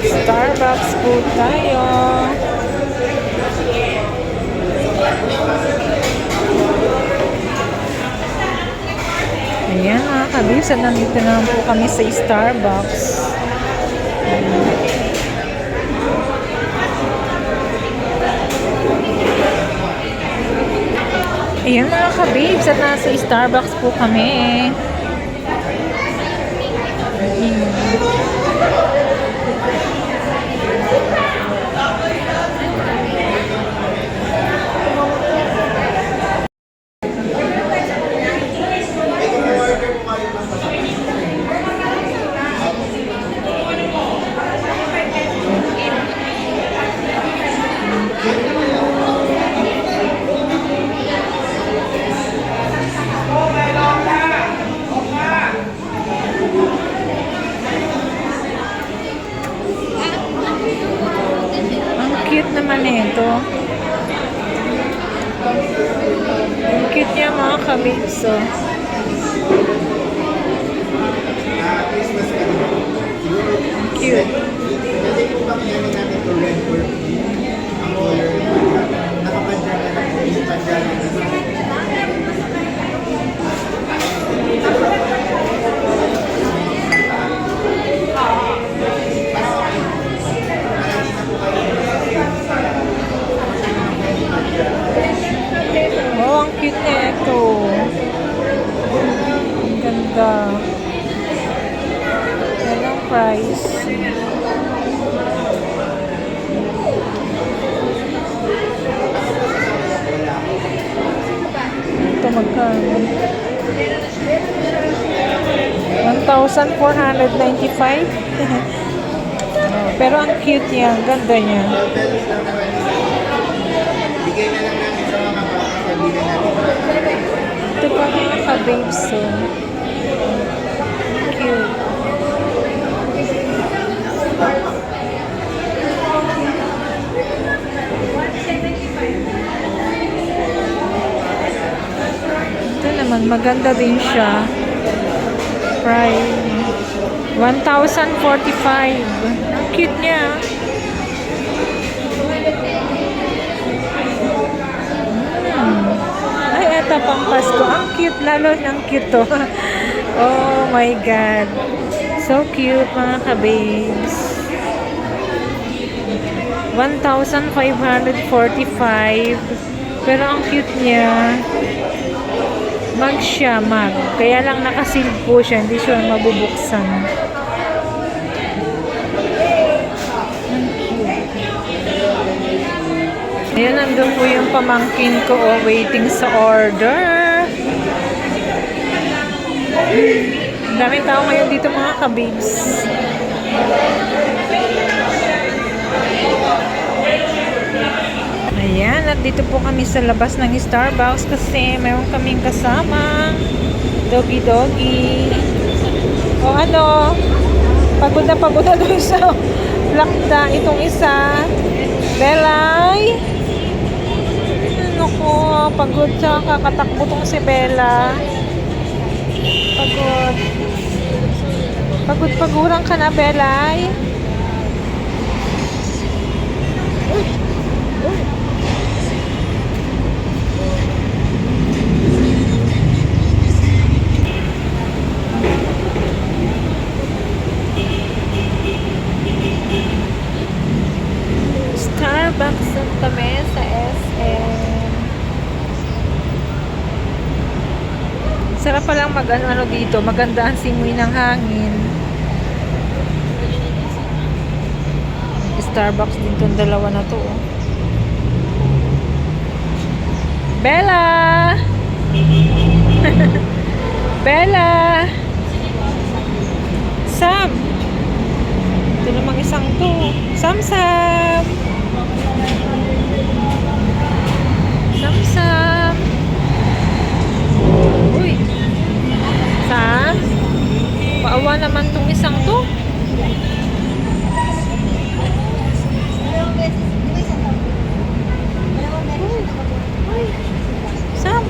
Starbucks po tayo. Ayan mga kabisa, nandito na po kami sa Starbucks. Ayan mga kabibs, at nasa Starbucks po kami. Ang cute naman nito. Ang cute niya mga kabibs. Ang cute. Magkano? 1,495. Oh, Pero ang cute niya, ang ganda niya. Bigay na lang natin sa mga natin. Ito pa mga ka-babes. Oh. Naman, maganda din siya. Price. 1,045. Ang cute niya. Hmm. Ay, eto pang Pasko. Ang cute, lalo ng cute to. oh my God. So cute, mga ka-babes. 1,545. Pero ang cute niya. Mag siya, mag. Kaya lang nakasil po siya. Hindi siya mabubuksan. Ayan, nandun po yung pamangkin ko oh, waiting sa order. Daming tao ngayon dito mga kabibs. Ayan, at dito po kami sa labas ng Starbucks kasi mayroon kaming kasama. Doggy doggy. O ano, pagod na pagod na doon sa plakta itong isa. Belay. Ano ko, pagod siya. Kakatakbo tong si Bella. Pagod. Pagod-paguran ka na, Belay. Starbucks ang kami sa SM. Sarap pa lang mag ano, ano dito. Maganda ang simoy ng hangin. Starbucks din tong dalawa na to. Oh. Bella! Bella! Sam! Ito namang isang to. Sam Sam! Sam Sam! Uy! Sam? Paawa naman tong isang to. Sam!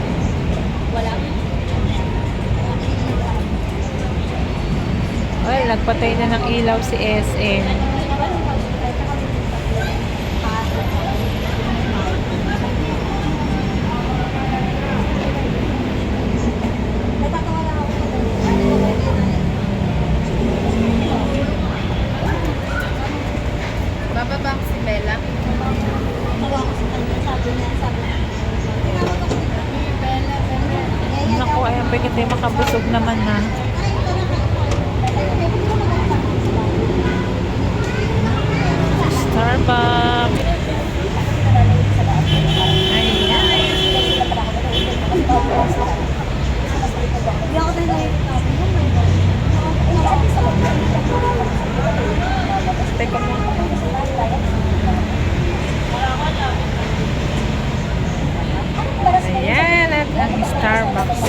Well, nagpatay na ng ilaw si SM. Bababa ko si Bella. Naku, ayan makabusog naman na. Starbucks. Ayan. Teka mo. Ayan, at ang Starbucks.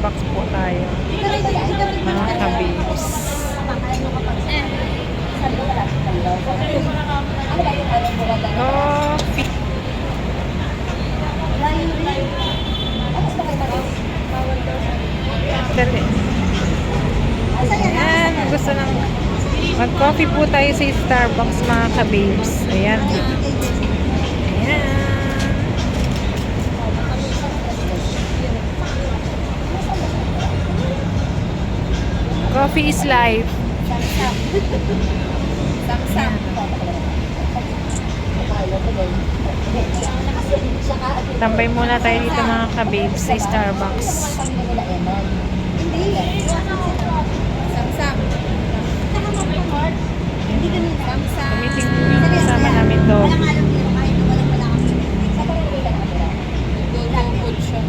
Starbucks po tayo. Mga kabibs. Coffee. Dali. Ayan, gusto ng mag-coffee po tayo sa Starbucks mga kabibs. Ayan. Ayan. Coffee is life. Samsam. Tambay muna tayo dito mga kabibs sa Starbucks. Samsam. Samsam. Meeting yung kasama namin doon. Golden food siya.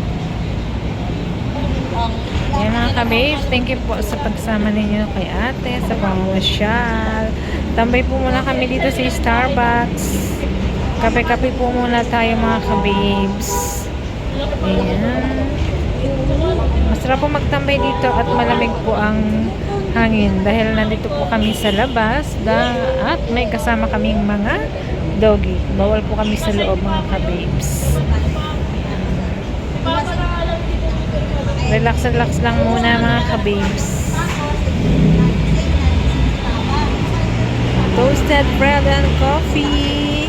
Ang Kabibs, thank you po sa pagsama ninyo kay ate, sa pamamasyal. Tambay po muna kami dito sa Starbucks. Kape-kape po muna tayo mga kabibs. Ayan. Masarap po magtambay dito at malamig po ang hangin dahil nandito po kami sa labas da, at may kasama kaming mga doggy. Bawal po kami sa loob mga kabibs. Relax, relax lang muna mga kabibs. Toasted bread and coffee.